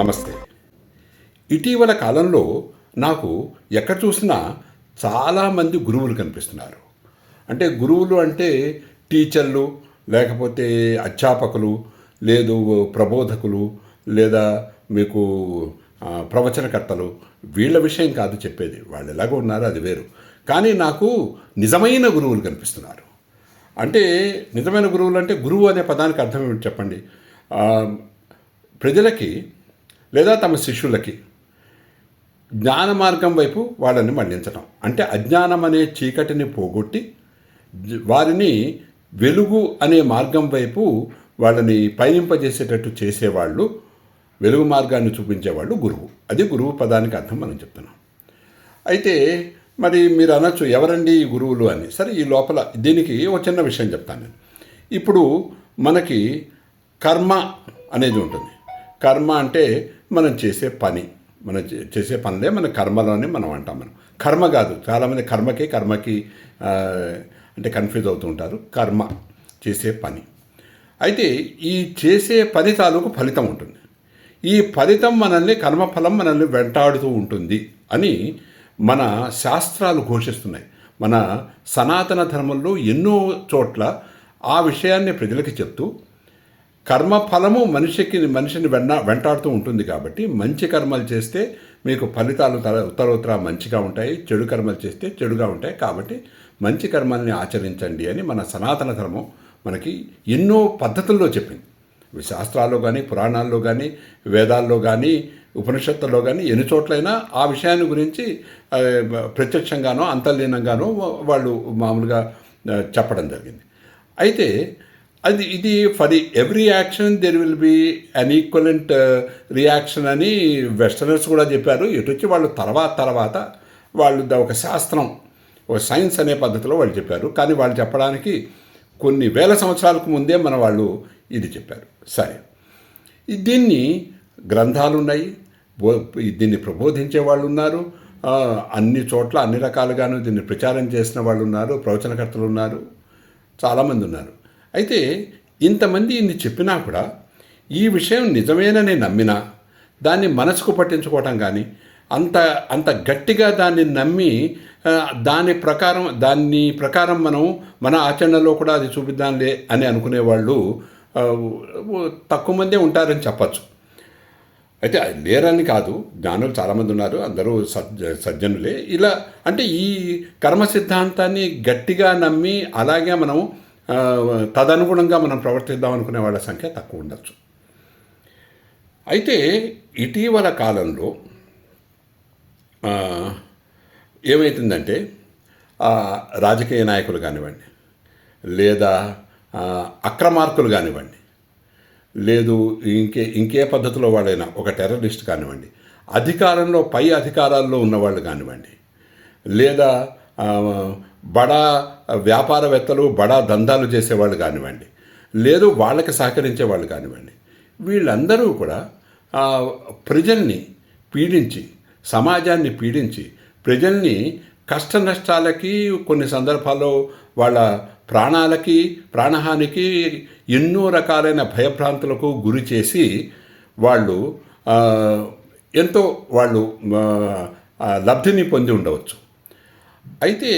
నమస్తే. ఇటీవల కాలంలో నాకు ఎక్కడ చూసినా చాలామంది గురువులు కనిపిస్తున్నారు. అంటే గురువులు అంటే టీచర్లు లేకపోతే అధ్యాపకులు లేదు ప్రబోధకులు లేదా మీకు ప్రవచనకర్తలు వీళ్ళ విషయం కాదు చెప్పేది. వాళ్ళు ఎలాగో ఉన్నారో అది వేరు. కానీ నాకు నిజమైన గురువులు కనిపిస్తున్నారు. అంటే నిజమైన గురువులు అంటే గురువు అనే పదానికి అర్థం ఏమిటి చెప్పండి? ప్రజలకి లేదా తమ శిష్యులకి. జ్ఞాన మార్గం వైపు వాళ్ళని మళ్ళించడం అంటే అజ్ఞానం అనే చీకటిని పోగొట్టి వారిని వెలుగు అనే మార్గం వైపు వాళ్ళని పయనింపజేసేటట్టు చేసేవాళ్ళు వెలుగు మార్గాన్ని చూపించేవాళ్ళు గురువు. అది గురువు పదానికి అర్థం మనం చెప్తున్నాం. అయితే మరి మీరు అనొచ్చు ఎవరండి ఈ గురువులు అని. సరే ఈ లోపల దీనికి ఒక చిన్న విషయం చెప్తాను నేను. ఇప్పుడు మనకి కర్మ అనేది ఉంటుంది. కర్మ అంటే మనం చేసే పని మనం చే- చేసే పనులే మన కర్మలోనే మనం అంటాం మనం. కర్మ కాదు. చాలామంది కర్మకి కర్మకి అంటే కన్ఫ్యూజ్ అవుతూ ఉంటారు కర్మ చేసే పని. అయితే ఈ చేసే పని తాలూకు ఫలితం ఉంటుంది. ఈ ఫలితం మనల్ని కర్మఫలం మనల్ని వెంటాడుతూ ఉంటుంది అని మన శాస్త్రాలు ఘోషిస్తున్నాయి. మన సనాతన ధర్మంలో ఎన్నో చోట్ల ఆ విషయాన్ని ప్రజలకి చెప్తూ కర్మఫలము మనిషికి మనిషిని వెన్న వెంటాడుతూ ఉంటుంది కాబట్టి మంచి కర్మలు చేస్తే మీకు ఫలితాలు తర ఉత్తరోత్తర మంచిగా ఉంటాయి చెడు కర్మలు చేస్తే చెడుగా ఉంటాయి. కాబట్టి మంచి కర్మల్ని ఆచరించండి అని మన సనాతన ధర్మం మనకి ఎన్నో పద్ధతుల్లో చెప్పింది. శాస్త్రాల్లో కానీ పురాణాల్లో కానీ వేదాల్లో కానీ ఉపనిషత్తుల్లో కానీ ఎన్ని చోట్లైనా ఆ విషయాన్ని గురించి ప్రత్యక్షంగానో అంతర్లీనంగానో వాళ్ళు మామూలుగా చెప్పడం జరిగింది. అయితే అది ఇది for every action there will be an equivalent reaction అని వెస్టర్నర్స్ కూడా చెప్పారు. ఇటు వచ్చి వాళ్ళు తర్వాత తర్వాత వాళ్ళు ఒక శాస్త్రం ఒక సైన్స్ అనే పద్ధతిలో వాళ్ళు చెప్పారు. కానీ వాళ్ళు చెప్పడానికి కొన్ని వేల సంవత్సరాలకు ముందే మన వాళ్ళు ఇది చెప్పారు. సరే. దీన్ని గ్రంథాలు ఉన్నాయి. దీన్ని ప్రబోధించే వాళ్ళు ఉన్నారు. అన్ని చోట్ల అన్ని రకాలుగాను దీన్ని ప్రచారం చేసిన వాళ్ళు ఉన్నారు. ప్రవచనకర్తలు ఉన్నారు. చాలామంది ఉన్నారు. అయితే ఇంతమంది ఇన్ని చెప్పినా కూడా ఈ విషయం నిజమేనని నమ్మినా దాన్ని మనసుకు పట్టించుకోవటం కానీ అంత అంత గట్టిగా దాన్ని నమ్మి దాని ప్రకారం దాన్ని ప్రకారం మనం మన ఆచరణలో కూడా అది చూపిద్దాంలే అని అనుకునే వాళ్ళు తక్కువ మందే ఉంటారని చెప్పచ్చు. అయితే లేరని కాదు జ్ఞానులు చాలామంది ఉన్నారు అందరూ సజ్జ సజ్జనులే. ఇలా అంటే ఈ కర్మ సిద్ధాంతాన్ని గట్టిగా నమ్మి అలాగే మనం తదనుగుణంగా మనం ప్రవర్తిద్దాం అనుకునే వాళ్ళ సంఖ్య తక్కువ ఉండొచ్చు. అయితే ఇటీవల కాలంలో ఆ, ఏమవుతుందంటే రాజకీయ నాయకులు కానివ్వండి లేదా అక్రమార్కులు కానివ్వండి లేదు ఇంకే ఇంకే పద్ధతిలో వాళ్ళైనా ఒక టెర్రరిస్ట్ కానివ్వండి అధికారంలో పై అధికారాల్లో ఉన్నవాళ్ళు కానివ్వండి లేదా బడా వ్యాపారవేత్తలు బడా దందాలు చేసేవాళ్ళు కానివ్వండి. లేదు వాళ్ళకి సహకరించే వాళ్ళు కానివ్వండి. వీళ్ళందరూ కూడా ప్రజల్ని పీడించి సమాజాన్ని పీడించి ప్రజల్ని కష్ట నష్టాలకి కొన్ని సందర్భాల్లో వాళ్ళ ప్రాణాలకి ప్రాణహానికి ఎన్నో రకాలైన భయభ్రాంతులకు గురి చేసి వాళ్ళు ఎంతో వాళ్ళు లబ్ధిని పొంది ఉండవచ్చు. అయితే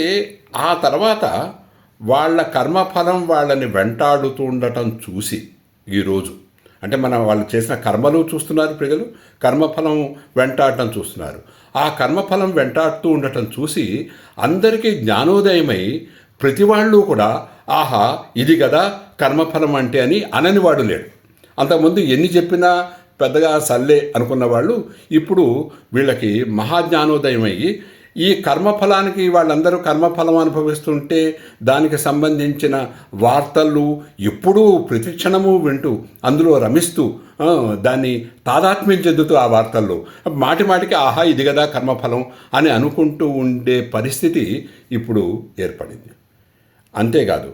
ఆ తర్వాత వాళ్ళ కర్మఫలం వాళ్ళని వెంటాడుతూ ఉండటం చూసి ఈరోజు. అంటే మనం వాళ్ళు చేసిన కర్మలు చూస్తున్నారు ప్రజలు కర్మఫలం వెంటాడటం చూస్తున్నారు. ఆ కర్మఫలం వెంటాడుతూ ఉండటం చూసి అందరికీ జ్ఞానోదయమై ప్రతి వాళ్ళు కూడా ఆహా ఇది కదా కర్మఫలం అంటే అని అననివాడు లేడు. అంతకుముందు ఎన్ని చెప్పినా పెద్దగా సల్లే అనుకున్న వాళ్ళు ఇప్పుడు వీళ్ళకి మహాజ్ఞానోదయం అయ్యి ఈ కర్మఫలానికి వాళ్ళందరూ కర్మఫలం అనుభవిస్తుంటే దానికి సంబంధించిన వార్తలు ఎప్పుడూ ప్రతిక్షణము వింటూ అందులో రమిస్తూ దాన్ని తాదాత్మ్యం చెందుతూ ఆ వార్తల్లో. మాటి మాటికి ఆహా ఇది కదా కర్మఫలం అని అనుకుంటూ ఉండే పరిస్థితి ఇప్పుడు ఏర్పడింది. అంతేకాదు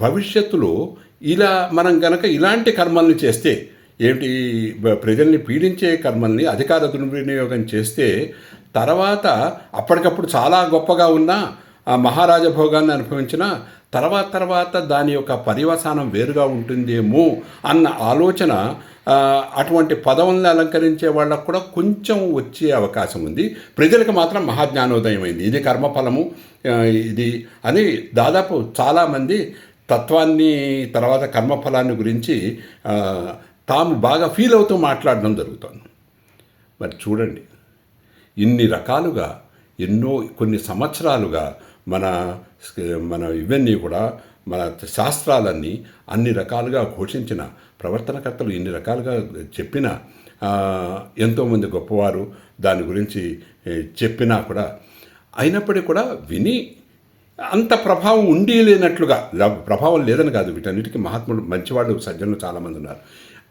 భవిష్యత్తులో ఇలా మనం గనక ఇలాంటి కర్మల్ని చేస్తే ఏమిటి ప్రజల్ని పీడించే కర్మల్ని అధికార దుర్వినియోగం చేస్తే తర్వాత అప్పటికప్పుడు చాలా గొప్పగా ఉన్న ఆ మహారాజ భోగాన్ని అనుభవించిన తర్వాత తర్వాత దాని యొక్క పర్యవసానం వేరుగా ఉంటుందేమో అన్న ఆలోచన అటువంటి పదవులను అలంకరించే వాళ్ళకు కూడా కొంచెం వచ్చే అవకాశం ఉంది. ప్రజలకు మాత్రం మహాజ్ఞానోదయం అయింది. ఇది కర్మఫలము ఇది అని దాదాపు చాలామంది తత్వాన్ని తర్వాత కర్మఫలాన్ని గురించి తాము బాగా ఫీల్ అవుతూ మాట్లాడడం జరుగుతుంది. మరి చూడండి. ఇన్ని రకాలుగా ఎన్నో కొన్ని సంవత్సరాలుగా మన మన ఇవన్నీ కూడా మన శాస్త్రాలన్నీ అన్ని రకాలుగా ఘోషించిన ప్రవర్తనకర్తలు ఇన్ని రకాలుగా చెప్పిన ఎంతోమంది గొప్పవారు దాని గురించి చెప్పినా కూడా అయినప్పటికీ కూడా విని అంత ప్రభావం ఉండి లేనట్లుగా ప్రభావం లేదని కాదు వీటన్నిటికీ మహాత్ములు మంచివాళ్ళు సజ్జనులు చాలామంది ఉన్నారు.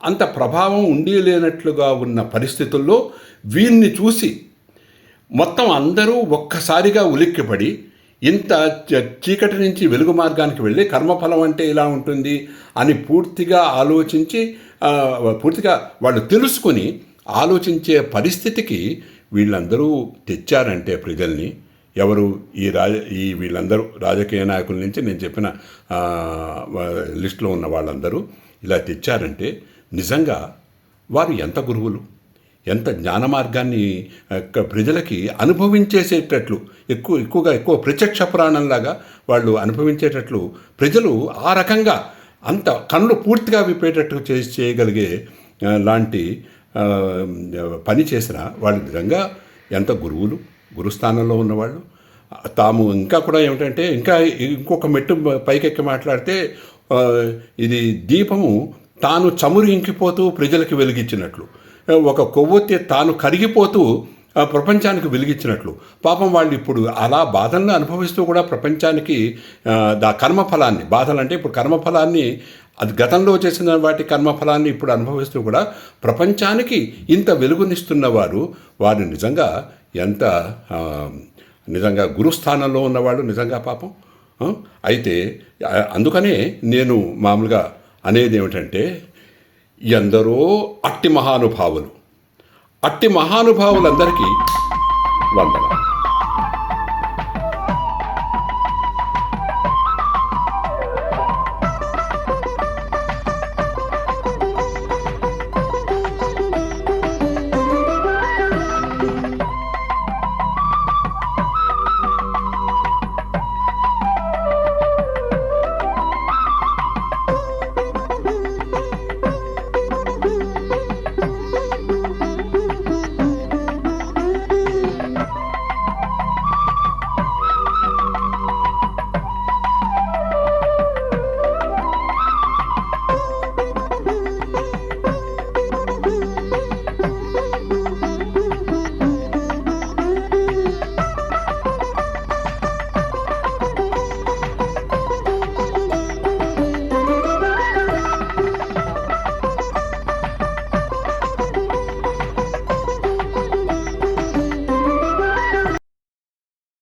అంత ప్రభావం ఉండి లేనట్లుగా ఉన్న పరిస్థితుల్లో వీరిని చూసి మొత్తం అందరూ ఒక్కసారిగా ఉలిక్కిపడి ఇంత చ- చీకటి నుంచి వెలుగు మార్గానికి వెళ్ళి కర్మఫలం అంటే ఇలా ఉంటుంది అని పూర్తిగా ఆలోచించి పూర్తిగా వాళ్ళు తెలుసుకొని ఆలోచించే పరిస్థితికి వీళ్ళందరూ తెచ్చారంటే ప్రజల్ని. ఎవరు ఈ రాజ ఈ వీళ్ళందరూ రాజకీయ నాయకుల నుంచి నేను చెప్పిన లిస్టులో ఉన్న వాళ్ళందరూ ఇలా తెచ్చారంటే నిజంగా వారు ఎంత గురువులు? ఎంత జ్ఞాన మార్గాన్ని ప్రజలకి అనుభవించేసేటట్లు ఎక్కువ ఎక్కువగా ఎక్కువ ప్రత్యక్ష పురాణంలాగా వాళ్ళు అనుభవించేటట్లు ప్రజలు ఆ రకంగా అంత కళ్ళు పూర్తిగా విప్పేటట్టు చేసి చేయగలిగే లాంటి పని చేసిన వాళ్ళు నిజంగా ఎంత గురువులు గురుస్థానంలో ఉన్నవాళ్ళు. తాము ఇంకా కూడా ఏమిటంటే ఇంకా ఇంకొక మెట్టు పైకెక్కి మాట్లాడితే ఇది దీపము తాను చమురు ఇంకిపోతూ ప్రజలకు వెలిగించినట్లు. ఒక కొవ్వొత్తి తాను కరిగిపోతూ ప్రపంచానికి వెలిగించినట్లు. పాపం వాళ్ళు ఇప్పుడు అలా బాధలను అనుభవిస్తూ కూడా ప్రపంచానికి ఆ, దా కర్మఫలాన్ని బాధలు అంటే ఇప్పుడు కర్మఫలాన్ని అది గతంలో చేసిన వాటి కర్మఫలాన్ని ఇప్పుడు అనుభవిస్తూ కూడా ప్రపంచానికి ఇంత వెలుగునిస్తున్న వారు వారు నిజంగా ఎంత నిజంగా గురుస్థానంలో ఉన్నవాళ్ళు నిజంగా పాపం? అయితే అందుకనే నేను మామూలుగా అనేది ఏమిటంటే ఎందరో అట్టి మహానుభావులు. అట్టి మహానుభావులందరికీ వందనాలు.